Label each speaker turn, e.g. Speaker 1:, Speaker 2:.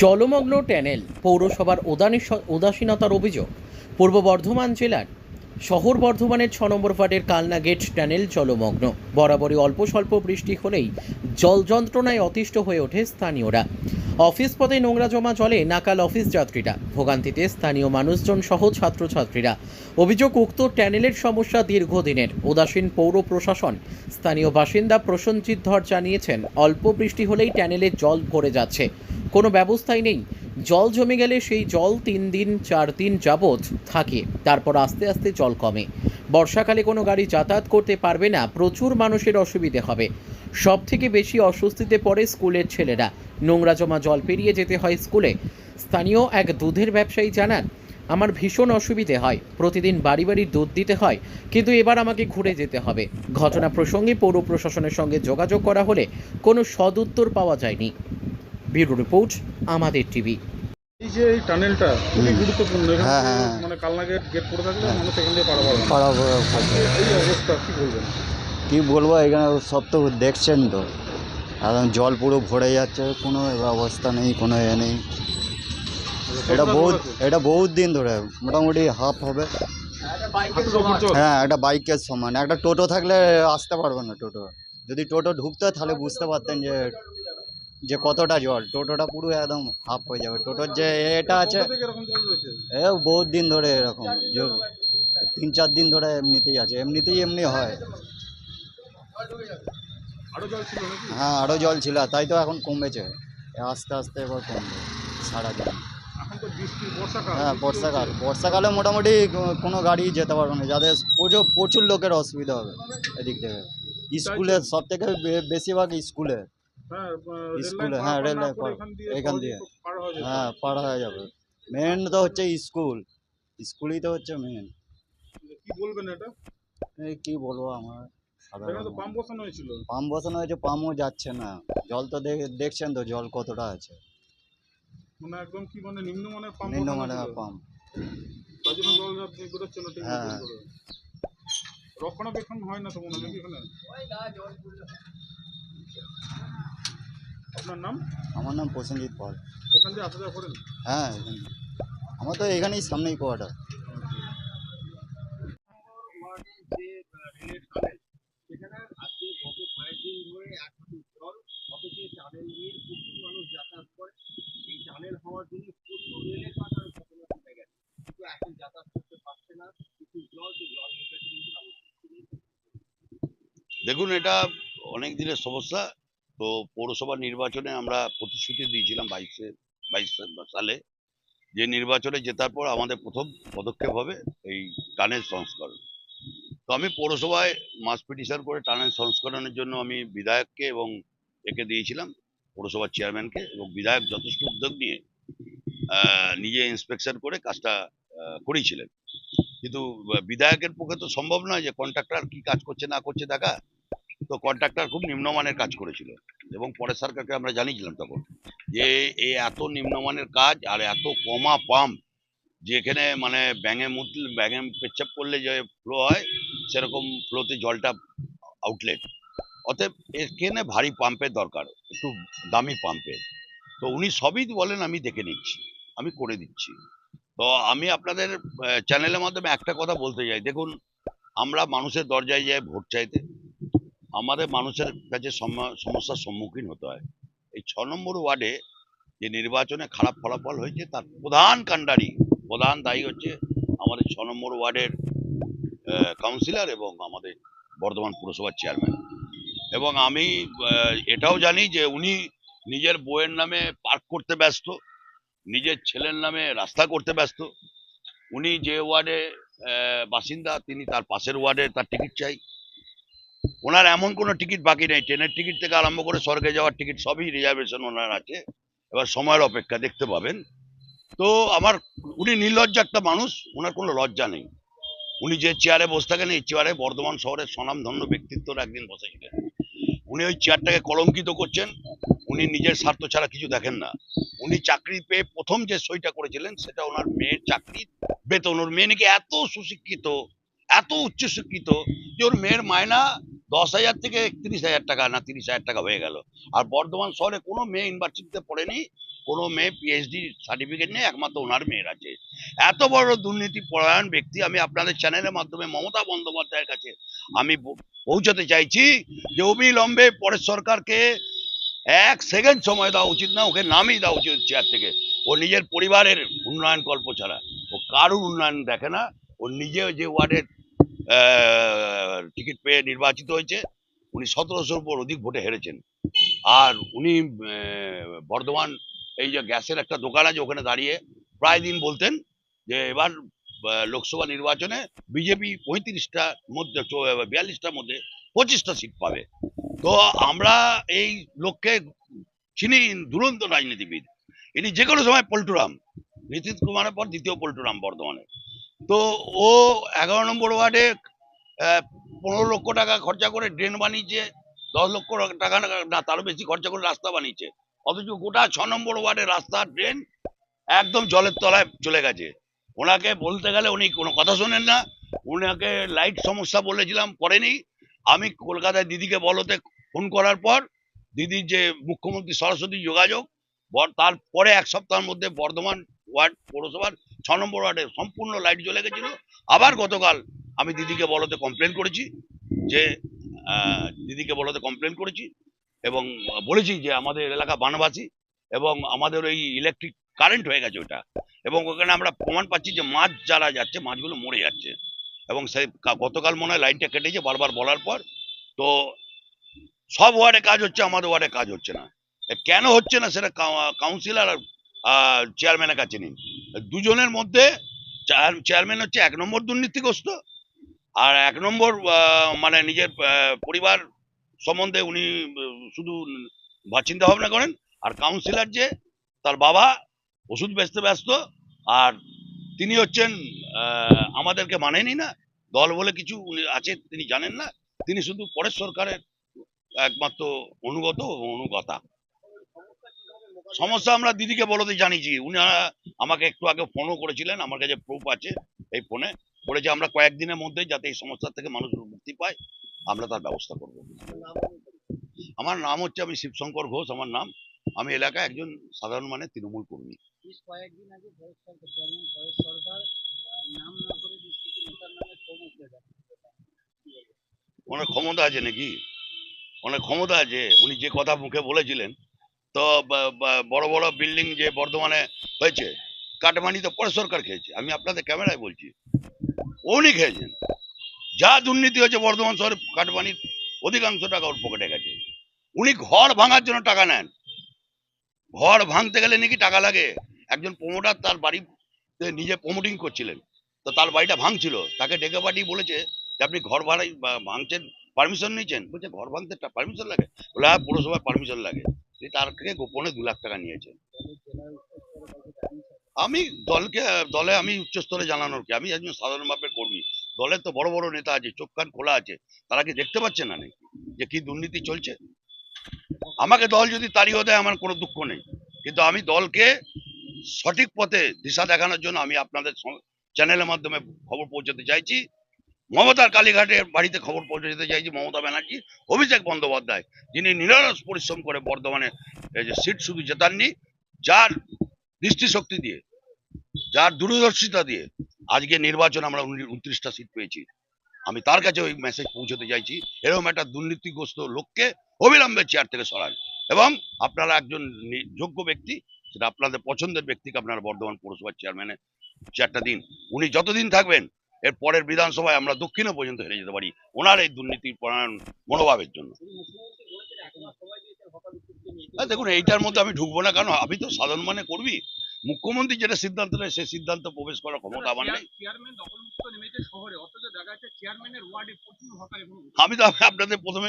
Speaker 1: জলমগ্ন ট্যানেল পৌরসভার উদাসীনতার অভিযোগ। পূর্ব বর্ধমান জেলার শহর বর্ধমানের ছ নম্বর ওয়ার্ডের কালনা গেট ট্যানেল জলমগ্ন। বরাবরই অল্প স্বল্প বৃষ্টি হলেই জল যন্ত্রণায় অতিষ্ঠ হয়ে ওঠে স্থানীয়রা। অফিস পথে নোংরা জমা চলে নাকাল অফিস যাত্রীরা। ভোগান্তিতে স্থানীয় মানুষজন সহ ছাত্রছাত্রীরা। অভিযোগ, উক্ত ট্যানেলের সমস্যা দীর্ঘদিনের। উদাসীন পৌর প্রশাসন স্থানীয় বাসিন্দা প্রসঞ্জিৎ ধর জানিয়েছেন, অল্প বৃষ্টি হলেই ট্যানেলে জল ভরে যাচ্ছে। কোনো ব্যবস্থাই নেই। জল জমে গেলে সেই জল তিন দিন, চার দিন যাবৎ থাকে। তারপর আস্তে আস্তে জল কমে। বর্ষাকালে কোনো গাড়ি যাতায়াত করতে পারবে না। প্রচুর মানুষের অসুবিধে হবে। সব থেকে বেশি অস্বস্তিতে পড়ে স্কুলের ছেলেরা। নোংরা জমা জল পেরিয়ে যেতে হয় স্কুলে। স্থানীয় এক দুধের ব্যবসায়ী জানান, আমার ভীষণ অসুবিধে হয়। প্রতিদিন বাড়ি বাড়ি দুধ দিতে হয়, কিন্তু এবার আমাকে ঘুরে যেতে হবে। ঘটনা প্রসঙ্গে পৌর প্রশাসনের সঙ্গে যোগাযোগ করা হলে কোনো সদুত্তর পাওয়া যায়নি। ব্যুরো রিপোর্ট আমাদের টিভি।
Speaker 2: এই যে এই টানেলটা খুবই গুরুত্বপূর্ণ। এখান
Speaker 3: হ্যাঁ, হ্যাঁ।
Speaker 2: মানে কালনা গেট থাকলে মানুষ এখান দিয়ে না
Speaker 3: পাড়া
Speaker 2: এই অবস্থা কি বলবেন?
Speaker 3: কি বলব এখানে সব তো দেখছেন তো। একদম জল পুরো ভরে যাচ্ছে কোনো অবস্থা নেই কোনো এ নেই। এটা বহুত এটা বহুত দিন ধরে মোটামুটি হাফ হবে।
Speaker 2: হাঁটুর ওপর জল।
Speaker 3: হ্যাঁ একটা বাইকের সমান। একটা টোটো থাকলে আসতে পারবে না টোটো। যদি টোটো ঢুকতো তাহলে বুঝতে পারতেন যে যে কতটা জল টোটোটা পুরো একদম হাফ হয়ে যাবে। টোটোর যে এটা আছে এ বহুত দিন ধরে এরকম তিন চার দিন ধরে এমনিতেই আছে এমনিতেই এমনি হয়।
Speaker 2: আরও জল ছিল নাকি?
Speaker 3: হ্যাঁ আরও জল ছিল তাই তো এখন কমেছে। আস্তে আস্তে এবার কমবে সারাদিন হ্যাঁ বর্ষাকাল। বর্ষাকালে মোটামুটি কোনো গাড়ি যেতে পারবে না যাদের প্রচুর প্রচুর লোকের অসুবিধা হবে এদিক থেকে। স্কুলে সব থেকে বেশিরভাগ স্কুলে।
Speaker 2: হ্যাঁ
Speaker 3: স্কুলে, হ্যাঁ, রেল লাইন
Speaker 2: এখান দিয়ে
Speaker 3: এখান দিয়ে। হ্যাঁ পার হয়ে যাবে। মেন তো হচ্ছে স্কুল। স্কুলই তো হচ্ছে মেন
Speaker 2: কি বলবেন এটা?
Speaker 3: এই কি বলব আমার?
Speaker 2: পাম্প বসানো হয়েছিল।
Speaker 3: পাম্প বসানো হয়েছে পাম্পও যাচ্ছে না। জল তো দেখে- দেখছেন তো জল কতটা আছে।
Speaker 2: মানে একদম কি মানে নিম্নমানের পাম্প
Speaker 3: নিম্নমানের পাম্প।
Speaker 2: তার জন্য জল যা বেরোচ্ছে না
Speaker 3: হ্যাঁ।
Speaker 2: রক্ষণাবেক্ষণ হয় না তো মনে হয় এখানে? আপনার নাম?
Speaker 3: আমার নাম প্রসেনজিৎ পাল।
Speaker 2: এখান দিয়ে আসা যাওয়া করেন?
Speaker 3: হ্যাঁ এখানে আমার তো এখানেই সামনেই কোয়ার্টার।
Speaker 4: সেখানে আজকে গত কয়েকদিন ধরে এক জল অথচ এই টানেল দিয়ে প্রচুর মানুষ যাতায়াত করে এই টানেল হওয়ার জন্য প্রচুর রেলের কাটার ঘটনা গেছে কিন্তু এখন যাতায়াত করতে পারছে না কিছু জল সেই জল নিকাশি কিন্তু ব্যবস্থা নেই।
Speaker 5: দেখুন এটা অনেক দিনের সমস্যা। তো পৌরসভা নির্বাচনে আমরা প্রতিশ্রুতি দিয়েছিলাম বাইশে বাইশ সালে যে নির্বাচনে জেতার পর আমাদের প্রথম পদক্ষেপ হবে এই টানের সংস্করণ। তো আমি পৌরসভায় মাস পিটিশন করে টানের সংস্করণের জন্য আমি বিধায়ককে এবং একে দিয়েছিলাম পৌরসভার চেয়ারম্যানকে এবং বিধায়ক যথেষ্ট উদ্যোগ নিয়ে নিজে ইন্সপেকশন করে কাজটা আহ, করিয়েছিলেন কিন্তু বিধায়কের পক্ষে তো সম্ভব নয় যে কন্ট্রাক্টর কি কাজ করছে না করছে দেখা। তো কন্ট্রাক্টর খুব নিম্নমানের কাজ করেছিল এবং পরের সরকারকে আমরা জানিয়েছিলাম তখন যে এই এত নিম্নমানের কাজ আর এত কমা পাম্প যেখানে মানে ব্যাঙে মুতলে ব্যাঙে পেচ্ছাপ করলে যে ফ্লো হয়, সেরকম ফ্লোতে জলটা আউটলেট অতএব এখানে ভারী পাম্পের দরকার, একটু দামি পাম্পের। তো উনি সবই বলেন, আমি দেখে নিচ্ছি, আমি করে দিচ্ছি। তো আমি আপনাদের চ্যানেলের মাধ্যমে একটা কথা বলতে চাই। দেখুন, আমরা মানুষের দরজায় যাই, ভোট চাইতে। আমাদের মানুষের কাছে সম- সমস্যার সম্মুখীন হতে হয়। এই ছ নম্বর ওয়ার্ডে যে নির্বাচনে খারাপ ফলাফল হয়েছে, তার প্রধান কাণ্ডারি, প্রধান দায়ী হচ্ছে আমাদের ছ নম্বর ওয়ার্ডের কাউন্সিলর এবং আমাদের বর্ধমান পুরসভার চেয়ারম্যান। এবং আমি এটাও জানি যে উনি নিজের বইয়ের নামে পার্ক করতে ব্যস্ত, নিজের ছেলের নামে রাস্তা করতে ব্যস্ত। উনি যে ওয়ার্ডে বাসিন্দা, তিনি তার পাশের ওয়ার্ডে তার টিকিট চাই। ওনার এমন কোনো টিকিট বাকি নেই। ট্রেনের টিকিট থেকে আরম্ভ করে স্বর্গে যাওয়ার টিকিট সবই রিজার্ভেশন ওনার আছে। এবার সময়ের অপেক্ষা, দেখতে পাবেন। তো আমার, উনি নির্লজ্জ একটা মানুষ, ওনার কোনো লজ্জা নেই। উনি যে চেয়ারে বসে থাকেন, এই চেয়ারে বর্ধমান শহরের স্বনামধন্য ব্যক্তিত্বরা একদিন বসেছিলেন উনি ওই চেয়ারটাকে কলঙ্কিত করছেন। উনি নিজের স্বার্থ ছাড়া কিছু দেখেন না। উনি চাকরি পেয়ে প্রথম যে সইটা করেছিলেন, সেটা ওনার মেয়ের চাকরি বেতন। ওর মেয়ে নাকি এত সুশিক্ষিত এত উচ্চশিক্ষিত যে ওর মেয়ের মায়না দশ হাজার থেকে একত্রিশ হাজার টাকা না তিরিশ হাজার টাকা হয়ে গেল। আর বর্ধমান শহরে কোনো মেয়ে ইউনিভার্সিটিতে পড়েনি, কোনো মেয়ে পিএইচডি সার্টিফিকেট নেই, একমাত্র ওনার মেয়ের আছে। এত বড় দুর্নীতি পরায়ণ ব্যক্তি আমি আপনাদের চ্যানেলের মাধ্যমে মমতা বন্দ্যোপাধ্যায়ের কাছে আমি পৌঁছাতে চাইছি যে অবিলম্বে পরের সরকারকে এক সেকেন্ড সময় দেওয়া উচিত না, ওকে নামিয়ে দেওয়া উচিত চেয়ার থেকে। ও নিজের পরিবারের উন্নয়ন কল্প ছাড়া। ও কারুর উন্নয়ন দেখে না। ও নিজে যে ওয়ার্ডের টিকিট পেয়ে নির্বাচিত হয়েছে। উনি সতেরোশোর উপর অধিক ভোটে হেরেছেন। আর উনি বর্ধমান, এই যে গ্যাসের একটা দোকান আছে ওখানে দাঁড়িয়ে প্রায় দিন বলতেন যে এবার লোকসভা নির্বাচনে বিজেপি পঁয়ত্রিশটার মধ্যে বিয়াল্লিশটার মধ্যে পঁচিশটা সিট পাবে। তো আমরা এই লোককে চিনি দুরন্ত রাজনীতিবিদ। ইনি যে কোনো সময় পল্টুরাম নীতিশ কুমারের পর দ্বিতীয় পল্টুরাম বর্ধমানে। তো ও এগারো নম্বর ওয়ার্ডে পনেরো লক্ষ টাকা খরচা করে ড্রেন বানিয়েছে, দশ লক্ষ টাকা না- তারও বেশি খরচা করে রাস্তা বানিয়েছে। অথচ গোটা ছ নম্বর ওয়ার্ডে রাস্তা, ড্রেন একদম জলের তলায় চলে গেছে। ওনাকে বলতে গেলে উনি কোনো কথা শোনেন না। ওনাকে লাইট সমস্যা বলেছিলাম, করেনি। আমি কলকাতায় দিদিকে বলতে ফোন করার পর, দিদির যে মুখ্যমন্ত্রী সরস্বতী যোগাযোগ তারপরে এক সপ্তাহের মধ্যে বর্ধমান ওয়ার্ড, পৌরসভার ছ নম্বর ওয়ার্ডে সম্পূর্ণ লাইট জ্বলে গেছিল। আবার গতকাল আমি দিদিকে বলতে কমপ্লেন করেছি যে দিদিকে বলতে কমপ্লেন করেছি এবং বলেছি যে, আমাদের এলাকা বানবাসী এবং আমাদের ওই ইলেকট্রিক কারেন্ট হয়ে গেছে ওটা এবং ওখানে আমরা প্রমাণ পাচ্ছি যে, মাছ যারা যাচ্ছে, মাছগুলো মরে যাচ্ছে। এবং সে গতকাল মনে হয় লাইনটা কেটেছে বারবার বলার পর। তো সব ওয়ার্ডে কাজ হচ্ছে, আমাদের ওয়ার্ডে কাজ হচ্ছে না। কেন হচ্ছে না সেটা কাউন্সিলর আর চেয়ারম্যানের কাছে নিন দুজনের মধ্যে চেয়ারম্যান হচ্ছে এক নম্বর দুর্নীতিগ্রস্ত আর এক নম্বর মানে নিজের পরিবার সম্বন্ধে উনি শুধু চিন্তা ভাবনা করেন। আর কাউন্সিলর যে, তার বাবা ওষুধ বেচতে ব্যস্ত আর তিনি হচ্ছেন আমাদেরকে মানেনি না। দল বলে কিছু উনি আছে, তিনি জানেন না। তিনি শুধু পরের সরকারের একমাত্র অনুগত অনুগতা। সমস্যা আমরা দিদিকে বলতে জানিয়েছি উনি আমাকে একটু আগে ফোনও করেছিলেন আমার কাছে প্রুফ আছে এই ফোনে বলেছে আমরা কয়েকদিনের মধ্যে যাতে এই সমস্যা থেকে মানুষ মুক্তি পায় আমরা তার ব্যবস্থা করব। আমার নাম হচ্ছে আমি শিবশঙ্কর ঘোষ আমার নাম আমি এলাকায় একজন সাধারণ মানে তৃণমূল কর্মী।
Speaker 6: কয়েকদিন আগে সরকার নাম না করে
Speaker 5: ওনার ক্ষমতা আছে নাকি? ওনার ক্ষমতা আছে উনি যে কথা মুখে বলেছিলেন তো বড় বড় বিল্ডিং যে বর্ধমানে হয়েছে, কাটমানি তো পরে সরকার খেয়েছে। আমি আপনাদের ক্যামেরায় বলছি, উনি খেয়েছেন। যা দুর্নীতি হয়েছে বর্ধমান শহরে, কাটমানির অধিকাংশ টাকা ওর পকেটে গেছে। উনি ঘর ভাঙার জন্য টাকা নেন। ঘর ভাঙতে গেলে নাকি টাকা লাগে। একজন প্রমোটার তার বাড়ি নিজে প্রমোটিং করছিলেন। তো তার বাড়িটা ভাঙছিল। তাকে ডেকে পাঠিয়ে বলেছে যে, আপনি ঘর ভাড়াই ভাঙছেন পারমিশন নিয়েছেন? বলছে, ঘর ভাঙতে পারমিশন লাগে? বলে হ্যাঁ পৌরসভায় পারমিশন লাগে। তার থেকে গোপনে দু লাখ টাকা নিয়েছেন। আমি দলকে, দলে আমি উচ্চস্তরে জানানোর কি? আমি একজন সাধারণ মাপের কর্মী। দলের তো বড় বড় নেতা আছে, চোখ, কান খোলা আছে। তারা কি দেখতে পাচ্ছে না নাকি? যে কি দুর্নীতি চলছে? আমাকে দল যদি তাড়িয়ে দেয়, আমার কোনো দুঃখ নেই। কিন্তু আমি দলকে সঠিক পথে দিশা দেখানোর জন্য আমি আপনাদের চ্যানেলের মাধ্যমে খবর পৌঁছাতে চাইছি। মমতার কালীঘাটের বাড়িতে খবর পৌঁছে দিতে চাইছি মমতা ব্যানার্জি, অভিষেক বন্দ্যোপাধ্যায়, যিনি নিরলস পরিশ্রম করে বর্ধমানে যে সিট শুধু জেতাননি, যার দৃষ্টিশক্তি দিয়ে, যার দূরদর্শিতা দিয়ে আজকে নির্বাচন আমরা উনত্রিশটা সিট পেয়েছি। আমি তার কাছে ওই মেসেজ পৌঁছতে চাইছি, এরকম একটা দুর্নীতিগ্রস্ত লোককে অবিলম্বে চেয়ার থেকে সরান। এবং আপনারা একজন যোগ্য ব্যক্তি, সেটা আপনাদের পছন্দের ব্যক্তিকে আপনারা বর্ধমান পৌরসভার চেয়ারম্যানের চেয়ারটা দিন। উনি যতদিন থাকবেন এর পরের বিধানসভায় আমরা দক্ষিণে পর্যন্ত হেরে যেতে পারি। ওনার এই দুর্নীতির পরায়ণ মনোভাবের জন্য। হ্যাঁ, দেখুন এইটার মধ্যে আমি ঢুকবো না কেন আমি তো সাধারণ মানে করবি মুখ্যমন্ত্রী যেটা সিদ্ধান্ত নেয় সেই সিদ্ধান্ত প্রবেশ করার ক্ষমতা আমার নেই। আমি তো আপনাদের প্রথমে